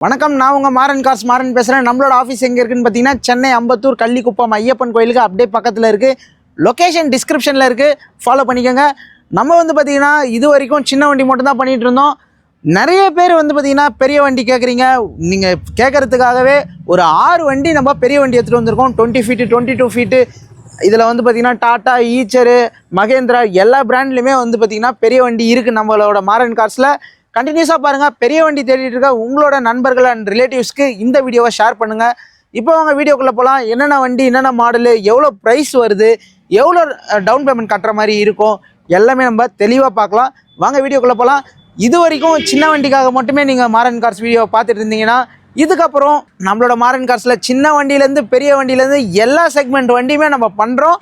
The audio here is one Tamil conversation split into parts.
வணக்கம் நான் உங்கள் மாறன் காஸ் மாறன் பேசுகிறேன் நம்மளோட ஆஃபீஸ் எங்கே இருக்குன்னு பார்த்தீங்கன்னா சென்னை அம்பத்தூர் கள்ளிக்குப்பம் ஐயப்பன் கோயிலுக்கு அப்படியே பக்கத்தில் இருக்குது லொக்கேஷன் டிஸ்கிரிப்ஷனில் இருக்குது ஃபாலோ பண்ணிக்கோங்க. நம்ம வந்து பார்த்தீங்கன்னா இது வரைக்கும் சின்ன வண்டி மட்டும்தான் பண்ணிகிட்டு இருந்தோம். நிறைய பேர் வந்து பார்த்தீங்கன்னா பெரிய வண்டி கேட்குறீங்க நீங்கள் கேட்குறதுக்காகவே ஒரு ஆறு வண்டி நம்ம பெரிய வண்டி எடுத்துகிட்டு வந்திருக்கோம். Twenty feet twenty two feet இதில் வந்து பார்த்தீங்கன்னா டாட்டா ஈச்சரு மகேந்திரா எல்லா பிராண்ட்லையுமே வந்து பார்த்தீங்கன்னா பெரிய வண்டி இருக்குது நம்மளோட மாரன் கார்ஸில். கண்டினியூஸாக பாருங்கள் பெரிய வண்டி தேடிட்டு இருக்க உங்களோட நண்பர்கள் அண்ட் ரிலேட்டிவ்ஸ்க்கு இந்த வீடியோவை ஷேர் பண்ணுங்கள் இப்போ அவங்க வீடியோக்குள்ளே போகலாம் என்னென்ன வண்டி என்னென்ன மாடலு எவ்வளோ ப்ரைஸ் வருது எவ்வளோ டவுன் பேமெண்ட் கட்டுற மாதிரி இருக்கும் எல்லாமே நம்ம தெளிவாக பார்க்கலாம். வாங்க வீடியோக்குள்ளே போகலாம் இது வரைக்கும் சின்ன வண்டிக்காக மட்டுமே நீங்கள் மாரன் கார்ஸ் வீடியோவை பார்த்துட்டு இருந்தீங்கன்னா இதுக்கப்புறம் நம்மளோட மாரன் கார்ஸில் சின்ன வண்டியிலேருந்து பெரிய வண்டியிலேருந்து எல்லா செக்மெண்ட் வண்டியுமே நம்ம பண்ணுறோம்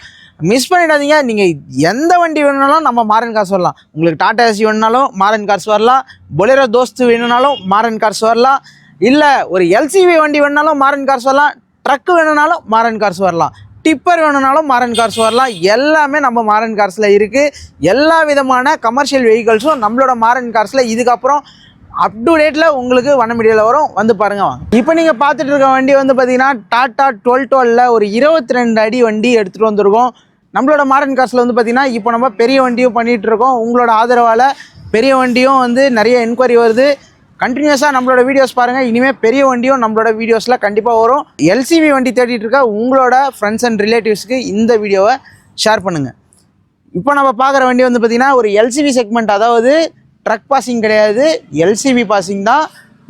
மிஸ் பண்ணிடாதீங்க. நீங்கள் எந்த வண்டி வேணுனாலும் நம்ம மாரன் கார்ஸ் வரலாம். உங்களுக்கு டாடா ஏசி வேணுனாலும் மாரன் கார்ஸ் வரலாம். பொலேரோ தோஸ்து வேணுனாலும் மாரன் கார்ஸ் வரலாம். இல்லை ஒரு எல்சிவி வண்டி வேணுனாலும் மாரன் கார்ஸ் வரலாம். ட்ரக்கு வேணுனாலும் மாரன் கார்ஸ் வரலாம். டிப்பர் வேணுனாலும் மாரன் கார்ஸ் வரலாம். எல்லாமே நம்ம மாரன் கார்ஸில் இருக்குது எல்லா விதமான கமர்ஷியல் வெஹிக்கல்ஸும் நம்மளோட மாரன் கார்ஸில் இதுக்கப்புறம் அப் டு டேட்டில் உங்களுக்கு வண்ண மீடியாவில் வரும். வந்து பாருங்க வாங்க. இப்போ நீங்கள் பார்த்துட்டு இருக்க வண்டி வந்து பார்த்தீங்கன்னா டாட்டா டுவெல் டுவெலில் ஒரு இருபத்தி ரெண்டு அடி வண்டி எடுத்துகிட்டு வந்திருக்கோம். நம்மளோட மாடர்ன் கார்ஸில் வந்து பார்த்தீங்கன்னா இப்போ நம்ம பெரிய வண்டியும் பண்ணிகிட்டு இருக்கோம். உங்களோட ஆதரவால் பெரிய வண்டியும் வந்து நிறைய என்கொயரி வருது. கண்டினியூஸாக நம்மளோட வீடியோஸ் பாருங்கள் இனிமேல் பெரிய வண்டியும் நம்மளோட வீடியோஸில் கண்டிப்பாக வரும். எல்சிவி வண்டி தேடிட்டு இருக்க உங்களோட ஃப்ரெண்ட்ஸ் அண்ட் ரிலேட்டிவ்ஸ்க்கு இந்த வீடியோவை ஷேர் பண்ணுங்கள் இப்போ நம்ம பார்க்குற வண்டி வந்து பார்த்திங்கன்னா ஒரு எல்சிவி செக்மெண்ட் அதாவது ட்ரக் பாசிங் கிடையாது. எல்சிவி பாசிங் தான்.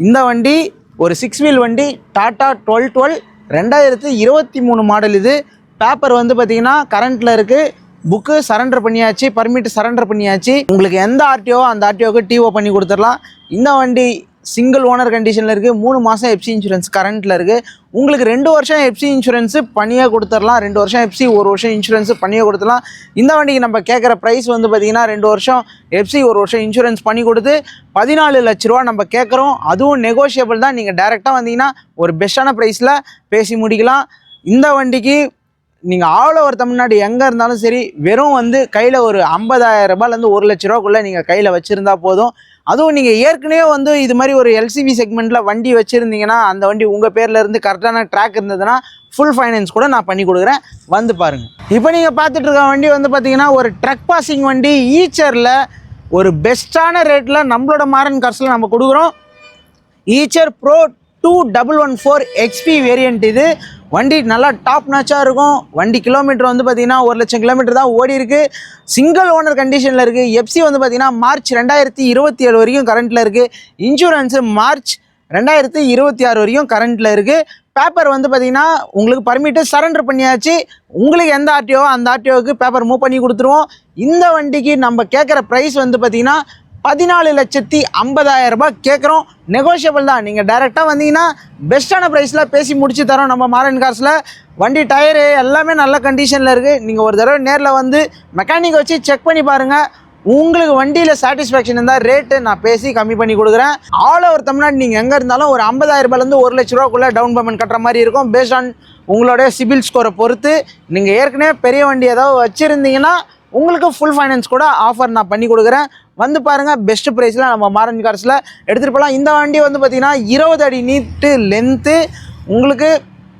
இந்த வண்டி ஒரு சிக்ஸ் வீல் வண்டி டாட்டா டுவெல் டுவெல் ரெண்டாயிரத்து இருபத்தி மூணு மாடல் இது. பேப்பர் வந்து பார்த்திங்கன்னா கரண்ட்டில் இருக்குது புக்கு சரண்டர் பண்ணியாச்சு பர்மிட் சரண்டர் பண்ணியாச்சு. உங்களுக்கு எந்த ஆர்டிஓ அந்த ஆர்டிஓக்கு டிஓ பண்ணி கொடுத்துடலாம். இந்த வண்டி சிங்கிள் ஓனர் கண்டிஷனில் இருக்குது மூணு மாதம் எஃப்சி இன்சூரன்ஸ் கரண்ட்டில் இருக்குது உங்களுக்கு ரெண்டு வருஷம் எஃப்சி இன்சூரன்ஸு பண்ணியே கொடுத்துடலாம். ரெண்டு வருஷம் எஃப்சி ஒரு வருஷம் இன்சூரன்ஸு பண்ணியே கொடுத்துடலாம். இந்த வண்டிக்கு நம்ம கேட்குற ப்ரைஸ் வந்து பார்த்திங்கன்னா ரெண்டு வருஷம் எஃப்சி ஒரு வருஷம் இன்சூரன்ஸ் பண்ணி கொடுத்து பதினாலு லட்ச ரூபா நம்ம கேட்குறோம் அதுவும் நெகோஷியபிள் தான். நீங்கள் டேரெக்டாக வந்தீங்கன்னா ஒரு பெஸ்ட்டான ப்ரைஸில் பேசி முடிக்கலாம். இந்த வண்டிக்கு நீங்கள் ஆல் ஓவர் தமிழ்நாடு எங்கே இருந்தாலும் சரி வெறும் வந்து கையில் ஒரு ஐம்பதாயிரம் ரூபாயிலேருந்து ஒரு லட்ச ரூபாக்குள்ளே நீங்கள் கையில் வச்சுருந்தா போதும். அதுவும் நீங்கள் ஏற்கனவே வந்து இது மாதிரி ஒரு எல்சிவி செக்மெண்ட்டில் வண்டி வச்சுருந்தீங்கன்னா அந்த வண்டி உங்கள் பேரில் இருந்து கரெக்டான ட்ராக் இருந்ததுன்னா ஃபுல் ஃபைனான்ஸ் கூட நான் பண்ணி கொடுக்குறேன். வந்து பாருங்கள் இப்போ நீங்கள் பார்த்துட்டு இருக்க வண்டி வந்து பார்த்தீங்கன்னா ஒரு ட்ரக் பாசிங் வண்டி ஈச்சரில் ஒரு பெஸ்ட்டான ரேட்டில் நம்மளோட மாரன் கார்ஸில் நம்ம கொடுக்குறோம். Eicher pro two double one four XP variant இது. வண்டி நல்லா டாப் நாச்சாக இருக்கும். வண்டி கிலோமீட்டர் வந்து பார்த்தீங்கன்னா ஒரு லட்சம் கிலோமீட்டர் தான் ஓடி இருக்குது சிங்கிள் ஓனர் கண்டிஷனில் இருக்குது எஃப்சி வந்து பார்த்தீங்கன்னா மார்ச் ரெண்டாயிரத்தி இருபத்தி ஏழு வரைக்கும் கரண்ட்டில் இருக்குது இன்சூரன்ஸு மார்ச் ரெண்டாயிரத்தி இருபத்தி ஆறு வரைக்கும் கரண்ட்டில் இருக்குது பேப்பர் வந்து பார்த்திங்கன்னா உங்களுக்கு பர்மிட்டு சரண்டர் பண்ணியாச்சு. உங்களுக்கு எந்த ஆர்டிஓ அந்த ஆர்டிஓவுக்கு பேப்பர் மூவ் பண்ணி கொடுத்துருவோம். இந்த வண்டிக்கு நம்ம கேட்குற ப்ரைஸ் வந்து பார்த்திங்கன்னா பதினாலு லட்சத்தி ஐம்பதாயிரம் ரூபாய் கேட்குறோம். நெகோஷியபிள் தான். நீங்கள் டைரெக்டாக வந்தீங்கன்னா பெஸ்ட்டான ப்ரைஸில் பேசி முடிச்சு தரோம் நம்ம மாரன் கார்ஸில் வண்டி டயரு எல்லாமே நல்ல கண்டிஷனில் இருக்குது நீங்கள் ஒரு தடவை நேரில் வந்து மெக்கானிக் வச்சு செக் பண்ணி பாருங்கள் உங்களுக்கு வண்டியில் சாட்டிஸ்ஃபேக்ஷன் இருந்தால் ரேட்டு நான் பேசி கம்மி பண்ணி கொடுக்குறேன். ஆல் ஓவர் தமிழ்நாடு நீங்கள் எங்கே இருந்தாலும் ஒரு ஐம்பதாயிரம் ரூபாயிலேருந்து ஒரு லட்ச ரூபாக்குள்ளே டவுன் பேமெண்ட் கட்டுற மாதிரி இருக்கும். பேஸ்ட் ஆன் உங்களோட சிபில் ஸ்கோரை பொறுத்து. நீங்கள் ஏற்கனவே பெரிய வண்டி ஏதாவது வச்சுருந்தீங்கன்னா உங்களுக்கு ஃபுல் ஃபைனான்ஸ் கூட ஆஃபர் நான் பண்ணி கொடுக்குறேன். வந்து பாருங்கள் பெஸ்ட் ப்ரைஸில் நம்ம மாரன் கார்ஸில் எடுத்துகிட்டு போகலாம் இந்த வண்டி வந்து பார்த்திங்கன்னா இருபது அடி நீட்டு லென்த்து உங்களுக்கு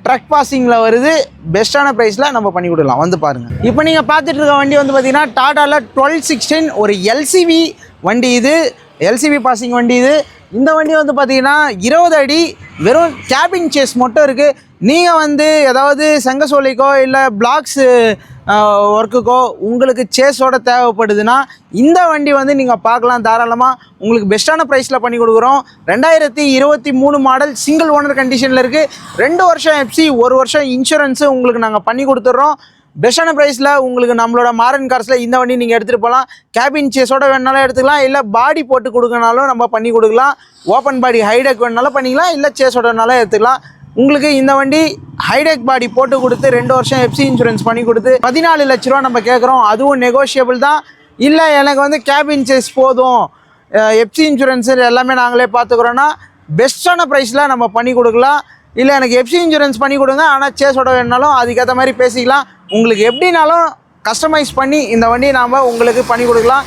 ட்ரக் பாசிங்கில் வருது. பெஸ்ட்டான ப்ரைஸில் நம்ம பண்ணி கொடுக்கலாம். வந்து பாருங்கள் இப்போ நீங்கள் பார்த்துட்டு இருக்க வண்டி வந்து பார்த்தீங்கன்னா டாட்டாவில் டுவெல் சிக்ஸ்டீன் ஒரு எல்சிவி வண்டி இது. எல்சிவி பாசிங் வண்டி இது. இந்த வண்டி வந்து பார்த்தீங்கன்னா இருபது அடி வெறும் கேபின் சேஸ் மட்டும் இருக்குது நீங்கள் வந்து ஏதாவது செங்கசோலைக்கோ இல்லை பிளாக்ஸு ஒர்க்குக்கோ உங்களுக்கு சேஸோட தேவைப்படுதுன்னா இந்த வண்டி வந்து நீங்கள் பார்க்கலாம் தாராளமாக உங்களுக்கு பெஸ்ட்டான ப்ரைஸில் பண்ணி கொடுக்குறோம். ரெண்டாயிரத்தி இருபத்தி மூணு மாடல் சிங்கிள் ஓனர் கண்டிஷனில் இருக்குது ரெண்டு வருஷம் எஃப்சி ஒரு வருஷம் இன்சூரன்ஸு உங்களுக்கு நாங்கள் பண்ணி கொடுத்துட்றோம். பெஸ்ட்டான ப்ரைஸில் உங்களுக்கு நம்மளோட மாரன் கார்ஸில் இந்த வண்டி நீங்கள் எடுத்துகிட்டு போகலாம் கேபின் சேஸோட வேணாலும் எடுத்துக்கலாம். இல்லை பாடி போட்டு கொடுக்கனாலும் நம்ம பண்ணி கொடுக்கலாம். ஓப்பன் பாடி ஹைடெக் வேணாலும் பண்ணிக்கலாம். இல்லை சேஸோட வேணாலும் எடுத்துக்கலாம். உங்களுக்கு இந்த வண்டி ஹைடெக் பாடி போட்டு கொடுத்து ரெண்டு வருஷம் எஃப்சி இன்சூரன்ஸ் பண்ணி கொடுத்து பதினாலு லட்ச ரூபா நம்ம கேட்குறோம் அதுவும் நெகோஷியபிள் தான். இல்லை எனக்கு வந்து கேபின் சேஸ் போதும். எஃப்சி இன்சூரன்ஸ் எல்லாமே நாங்களே பார்த்துக்குறோன்னா பெஸ்ட்டான ப்ரைஸில் நம்ம பண்ணி கொடுக்கலாம். இல்லை எனக்கு எஃப்சி இன்சூரன்ஸ் பண்ணி கொடுங்க. ஆனால் சேஸோட வேணுனாலும் அதுக்கேற்ற மாதிரி பேசிக்கலாம். உங்களுக்கு எப்படினாலும் கஸ்டமைஸ் பண்ணி இந்த வண்டியை நாம் உங்களுக்கு பண்ணி கொடுக்கலாம்.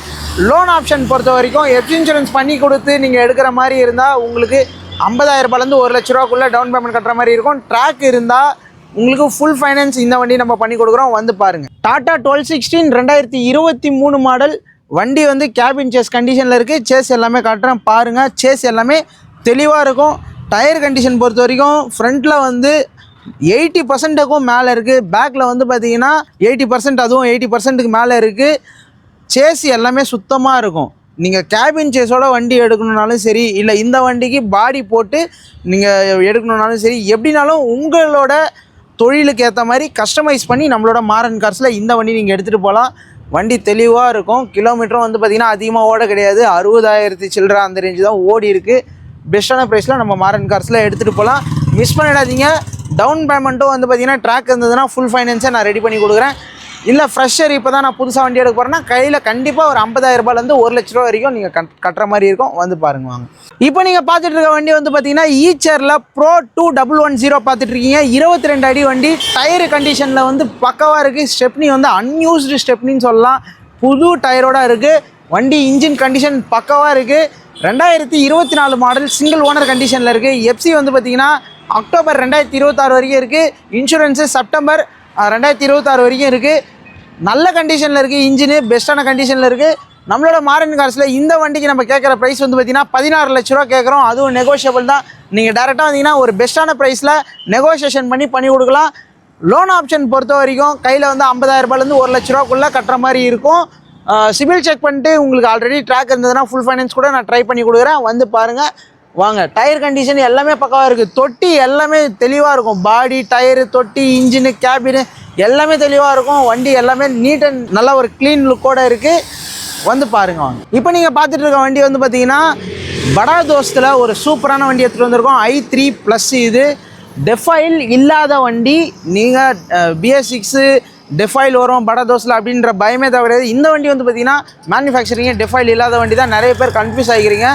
லோன் ஆப்ஷன் பொறுத்த வரைக்கும் எஃப்சி இன்சூரன்ஸ் பண்ணி கொடுத்து நீங்கள் எடுக்கிற மாதிரி இருந்தால் உங்களுக்கு ஐம்பதாயிரம் ரூபாயிலேருந்து ஒரு லட்ச ரூபாக்குள்ளே டவுன் பேமெண்ட் கட்டுற மாதிரி இருக்கும். ட்ராக் இருந்தால் உங்களுக்கு ஃபுல் ஃபைனான்ஸ் இந்த வண்டி நம்ம பண்ணி கொடுக்குறோம். வந்து பாருங்கள் டாட்டா டுவெல் சிக்ஸ்டீன் ரெண்டாயிரத்தி இருபத்தி மூணு மாடல் வண்டி வந்து கேபின் சேஸ் கண்டிஷனில் இருக்குது சேஸ் எல்லாமே காட்டுறேன். பாருங்கள் சேஸ் எல்லாமே தெளிவாக இருக்கும். டயர் கண்டிஷன் பொறுத்த வரைக்கும் ஃப்ரண்ட்டில் வந்து எயிட்டி பர்சன்ட்டுக்கும் மேலே இருக்குது பேக்கில் வந்து பார்த்தீங்கன்னா எயிட்டி பர்சன்ட் அதுவும் எயிட்டி பர்சன்ட்டுக்கு மேலே இருக்குது சேஸ் எல்லாமே சுத்தமாக இருக்கும். நீங்கள் கேபின் சேஸோட வண்டி எடுக்கணுன்னாலும் சரி இல்லை இந்த வண்டிக்கு பாடி போட்டு நீங்கள் எடுக்கணுன்னாலும் சரி எப்படினாலும் உங்களோட தொழிலுக்கு ஏற்ற மாதிரி கஸ்டமைஸ் பண்ணி நம்மளோட மாரன் கார்ஸில் இந்த வண்டி நீங்கள் எடுத்துகிட்டு போகலாம் வண்டி தெளிவாக இருக்கும். கிலோமீட்டரும் வந்து பார்த்திங்கன்னா அதிகமாக ஓட கிடையாது. அறுபதாயிரத்தி சில்லற அந்த ரேஞ்சு தான் ஓடி இருக்குது பெஸ்ட்டான ப்ரைஸில் நம்ம மாரன் கார்ஸில் எடுத்துகிட்டு போகலாம் மிஸ் பண்ணிடாதீங்க. டவுன் பேமெண்ட்டும் வந்து பார்த்திங்கன்னா ட்ராக் இருந்ததுன்னா ஃபுல் ஃபைனான்ஸை நான் ரெடி பண்ணி கொடுக்குறேன். இல்லை ஃப்ரெஷர் இப்போ தான் நான் புதுசாக வண்டி எடுக்க போகிறேன்னா கையில் கண்டிப்பாக ஒரு ஐம்பதாயிரம் ரூபாயிலேருந்து ஒரு லட்ச ரூபா வரைக்கும் நீங்கள் கட் கட்டுற மாதிரி இருக்கும். வந்து பாருங்க வாங்க. இப்போ நீங்கள் பார்த்துட்டு இருக்க வண்டி வந்து பார்த்தீங்கன்னா ஈச்சரில் pro two double one zero பார்த்துட்டு இருக்கீங்க. இருபத்தி ரெண்டு அடி வண்டி. டயர் கண்டிஷனில் வந்து பக்கவாக இருக்குது ஸ்டெப்னி வந்து அன்யூஸ்டு ஸ்டெப்னின்னு சொல்லலாம். புது டயரோட இருக்குது வண்டி இன்ஜின் கண்டிஷன் பக்கவாக இருக்குது ரெண்டாயிரத்தி இருபத்தி நாலு மாடல் சிங்கிள் ஓனர் கண்டிஷனில் இருக்குது எஃப்சி வந்து பார்த்தீங்கன்னா அக்டோபர் ரெண்டாயிரத்தி இருபத்தாறு வரைக்கும் இருக்குது இன்சூரன்ஸு செப்டம்பர் ரெண்டாயிரத்தி இருபத்தாறு வரைக்கும் இருக்குது நல்ல கண்டிஷனில் இருக்குது இன்ஜினு பெஸ்ட்டான கண்டிஷனில் இருக்குது நம்மளோட மாரன் கார்ஸில் இந்த வண்டிக்கு நம்ம கேட்குற ப்ரைஸ் வந்து பார்த்தீங்கன்னா பதினாறு லட்ச ரூபா கேட்குறோம். அதுவும் நெகோஷியபிள் தான். நீங்கள் டேரெக்டாக வந்தீங்கன்னா ஒரு பெஸ்ட்டான ப்ரைஸில் நெகோஷியேஷன் பண்ணி பண்ணி கொடுக்கலாம். லோன் ஆப்ஷன் பொறுத்த வரைக்கும் கையில் வந்து ஐம்பதாயிரம் ரூபாயிலேருந்து ஒரு லட்ச ரூபாக்குள்ளே கட்டுற மாதிரி இருக்கும். சிபில் செக் பண்ணிட்டு உங்களுக்கு ஆல்ரெடி ட்ராக் இருந்ததுன்னா ஃபுல் ஃபைனான்ஸ் கூட நான் ட்ரை பண்ணி கொடுக்குறேன். வந்து பாருங்கள் வாங்க டயர் கண்டிஷன் எல்லாமே பக்கவாக இருக்குது தொட்டி எல்லாமே தெளிவாக இருக்கும். பாடி டயரு தொட்டி இன்ஜினு கேபினு எல்லாமே தெளிவாக இருக்கும். வண்டி எல்லாமே நீட் அண்ட் நல்ல ஒரு க்ளீன் லுக்கோட இருக்குது வந்து பாருங்க வாங்க. இப்போ நீங்கள் பார்த்துட்டு இருக்க வண்டி வந்து பார்த்தீங்கன்னா படா தோஸ்தில் ஒரு சூப்பரான வண்டி எடுத்துகிட்டு வந்திருக்கோம். ஐ த்ரீ ப்ளஸ் இது. டெஃபைல் இல்லாத வண்டி. நீங்கள் பிஎஸ் சிக்ஸு டெஃபைல் வரும் படா தோசில் அப்படின்ற பயமே தவிர இந்த வண்டி வந்து பார்த்தீங்கன்னா மேனுஃபேக்சரிங்கே டெஃபைல் இல்லாத வண்டி தான். நிறைய பேர் கன்ஃபியூஸ் ஆகிக்கிறீங்க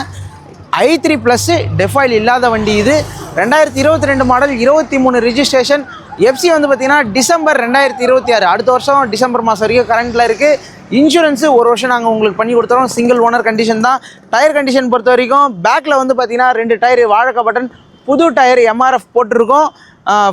ஐ த்ரீ ப்ளஸ்ஸு டெஃபைல் இல்லாத வண்டி இது. ரெண்டாயிரத்தி இருபத்தி ரெண்டு மாடல் இருபத்தி மூணு ரிஜிஸ்ட்ரேஷன் எஃப்சி வந்து பார்த்தீங்கன்னா டிசம்பர் ரெண்டாயிரத்தி இருபத்தி ஆறு. அடுத்த வருஷம் டிசம்பர் மாதம் வரைக்கும் கரண்ட்டில் இருக்குது இன்சூரன்ஸு ஒரு வருஷம் நாங்கள் உங்களுக்கு பண்ணி கொடுத்துறோம். சிங்கிள் ஓனர் கண்டிஷன் தான். டயர் கண்டிஷன் பொறுத்த வரைக்கும் பேக்கில் வந்து பார்த்தீங்கன்னா ரெண்டு டயர் வாழக்க பட்டன் புது டயர் எம்ஆர்எஃப் போட்டிருக்கோம்.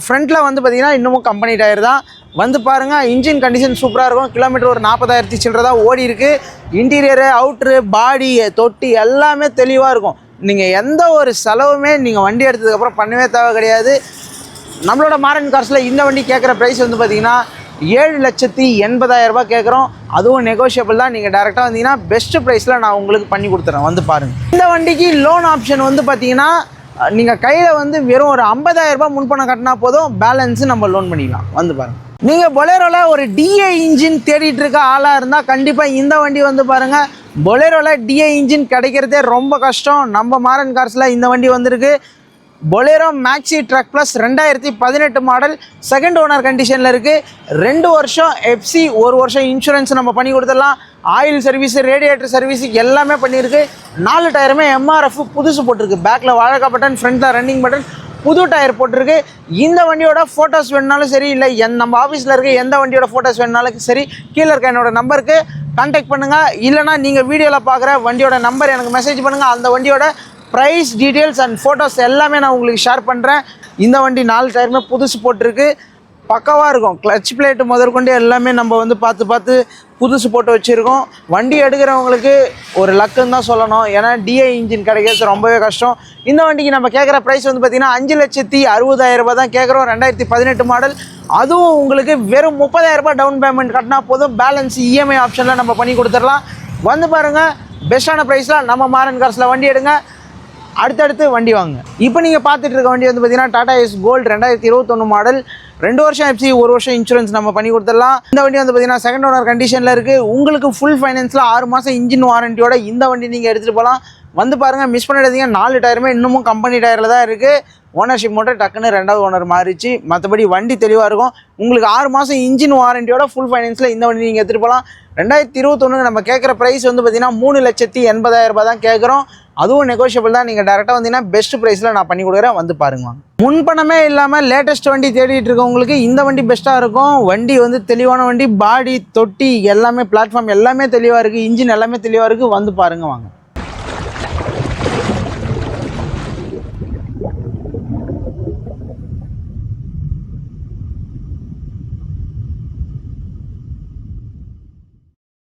ஃப்ரண்ட்டில் வந்து பார்த்திங்கன்னா இன்னமும் கம்பெனி டயர் தான். வந்து பாருங்கள் இன்ஜின் கண்டிஷன் சூப்பராக இருக்கும். கிலோமீட்டர் ஒரு நாற்பதாயிரத்தி சில்லறதாக ஓடி இருக்குது இன்டீரியரு அவுட்ரு பாடி தொட்டி எல்லாமே தெளிவாக இருக்கும். நீங்கள் எந்த ஒரு செலவுமே நீங்கள் வண்டி எடுத்ததுக்கப்புறம் பண்ணவே தேவை கிடையாது. நம்மளோட மாரன் கார்ஸில் இந்த வண்டி கேட்குற ப்ரைஸ் வந்து பார்த்தீங்கன்னா ஏழு லட்சத்தி எண்பதாயிரரூபா கேட்குறோம். அதுவும் நெகோஷியபிள் தான். நீங்கள் டேரெக்டாக வந்தீங்கன்னா பெஸ்ட்டு ப்ரைஸில் நான் உங்களுக்கு பண்ணி கொடுத்துறேன். வந்து பாருங்கள் இந்த வண்டிக்கு லோன் ஆப்ஷன் வந்து பார்த்தீங்கன்னா நீங்கள் கையில் வந்து வெறும் ஒரு 50000 ரூபாய் முன்பணம் கட்டினா போதும் பேலன்ஸு நம்ம லோன் பண்ணிக்கலாம். வந்து பாருங்கள் நீங்கள் பொலேரோவில் ஒரு டிஏ இன்ஜின் தேடிட்டு இருக்க ஆளாக இருந்தால் கண்டிப்பாக இந்த வண்டி வந்து பாருங்கள் பொலேரோவில் டிஏ இன்ஜின் கிடைக்கிறதே ரொம்ப கஷ்டம். நம்ம மாரன் கார்ஸில் இந்த வண்டி வந்திருக்கு. பொலேரோ மேக்ஸி ட்ரக் ப்ளஸ் ரெண்டாயிரத்தி பதினெட்டு மாடல் செகண்ட் ஓனர் கண்டிஷனில் இருக்குது ரெண்டு வருஷம் எஃப்சி ஒரு வருஷம் இன்சூரன்ஸ் நம்ம பண்ணி கொடுத்துடலாம். ஆயில் சர்வீஸ் ரேடியேட்டர் சர்வீஸ் எல்லாமே பண்ணியிருக்கு. நாலு டயருமே எம்ஆர்எஃப் புதுசு போட்டிருக்கு. பேக்கில் வாழக்கா பட்டன் ஃப்ரண்ட்டில் ரன்னிங் பட்டன் புது டயர் போட்டிருக்கு. இந்த வண்டியோட ஃபோட்டோஸ் வேணுனாலும் சரி இல்லை என் நம்ம ஆஃபீஸில் இருக்க எந்த வண்டியோட ஃபோட்டோஸ் வேணுனாலும் சரி கீழே இருக்க என்னோட நம்பருக்கு கான்டாக்ட் பண்ணுங்கள் இல்லைனா நீங்கள் வீடியோவில் பார்க்குற வண்டியோட நம்பர் எனக்கு மெசேஜ் பண்ணுங்கள் அந்த வண்டியோட ப்ரைஸ் டீட்டெயில்ஸ் அண்ட் ஃபோட்டோஸ் எல்லாமே நான் உங்களுக்கு ஷேர் பண்ணுறேன் இந்த வண்டி நாலு டயருமே புதுசு போட்டிருக்கு. பக்கவாக இருக்கும். கிளச் பிளேட்டு முதற்கொண்டு எல்லாமே நம்ம வந்து பார்த்து பார்த்து புதுசு போட்டு வச்சுருக்கோம். வண்டி எடுக்கிறவங்களுக்கு ஒரு லக்குன்னு தான் சொல்லணும். ஏன்னா டிஐ இன்ஜின் கிடைக்கிறது ரொம்பவே கஷ்டம். இந்த வண்டிக்கு நம்ம கேட்குற ப்ரைஸ் வந்து பார்த்திங்கன்னா அஞ்சு லட்சத்தி அறுபதாயிரம் ரூபாய் தான் கேட்குறோம். ரெண்டாயிரத்தி பதினெட்டு மாடல் அதுவும் உங்களுக்கு வெறும் முப்பதாயிரம் ரூபாய் டவுன் பேமெண்ட் கட்டினா போதும். பேலன்ஸ் இஎம்ஐ ஆப்ஷனில் நம்ம பண்ணி கொடுத்துடலாம். வந்து பாருங்கள் பெஸ்ட்டான ப்ரைஸில் நம்ம மாரன் காசில் வண்டி எடுங்க. அடுத்தடுத்து வண்டி வாங்க. இப்போ நீங்கள் பார்த்துட்டு இருக்க வண்டி வந்து பார்த்தீங்கன்னா டாடா எஸ் கோல்டு ரெண்டாயிரத்தி இருபத்தொன்று மாடல் ரெண்டு வருஷம் எஃப்சி ஒரு வருஷம் இன்சூரன்ஸ் நம்ம பண்ணி கொடுத்துடலாம். இந்த வண்டி வந்து பார்த்தீங்கன்னா செகண்ட் ஓனர் கண்டிஷனில் இருக்குது உங்களுக்கு ஃபுல் ஃபைனான்ஸில் ஆறு மாதம் இன்ஜின் வாரண்டியோட இந்த வண்டி நீங்கள் எடுத்துகிட்டு போகலாம். வந்து பாருங்கள் மிஸ் பண்ணிடாதீங்க. நாலு டயருமே இன்னமும் கம்பெனி டயரில் தான் இருக்குது ஓனர்ஷிப் மட்டும் டக்குன்னு ரெண்டாவது ஓனர் மாறிச்சு மற்றபடி வண்டி தெளிவாக இருக்கும். உங்களுக்கு ஆறு மாதம் இன்ஜின் வாரண்டியோட ஃபுல் ஃபைனான்ஸில் இந்த வண்டி நீங்கள் எடுத்துகிட்டு போகலாம் ரெண்டாயிரத்தி இருபத்தொன்று நம்ம கேட்குற ப்ரைஸ் வந்து பார்த்தீங்கன்னா மூணு லட்சத்தி எண்பதாயிரம் ரூபாய் தான் கேட்குறோம் அதுவும் நெகோஷியபிள் தான். நீங்கள் டேரெக்டாக வந்தீங்கன்னா பெஸ்ட் ப்ரைஸில் நான் பண்ணி கொடுக்குறேன். வந்து பாருங்க வாங்க. முன்பணமே இல்லாமல் லேட்டஸ்ட் வண்டி தேடிட்டு இருக்கவங்களுக்கு இந்த வண்டி பெஸ்ட்டாக இருக்கும். வண்டி வந்து தெளிவான வண்டி பாடி தொட்டி எல்லாமே பிளாட்ஃபார்ம் எல்லாமே தெளிவாக இருக்குது இன்ஜின் எல்லாமே தெளிவாக இருக்குது வந்து பாருங்க வாங்க.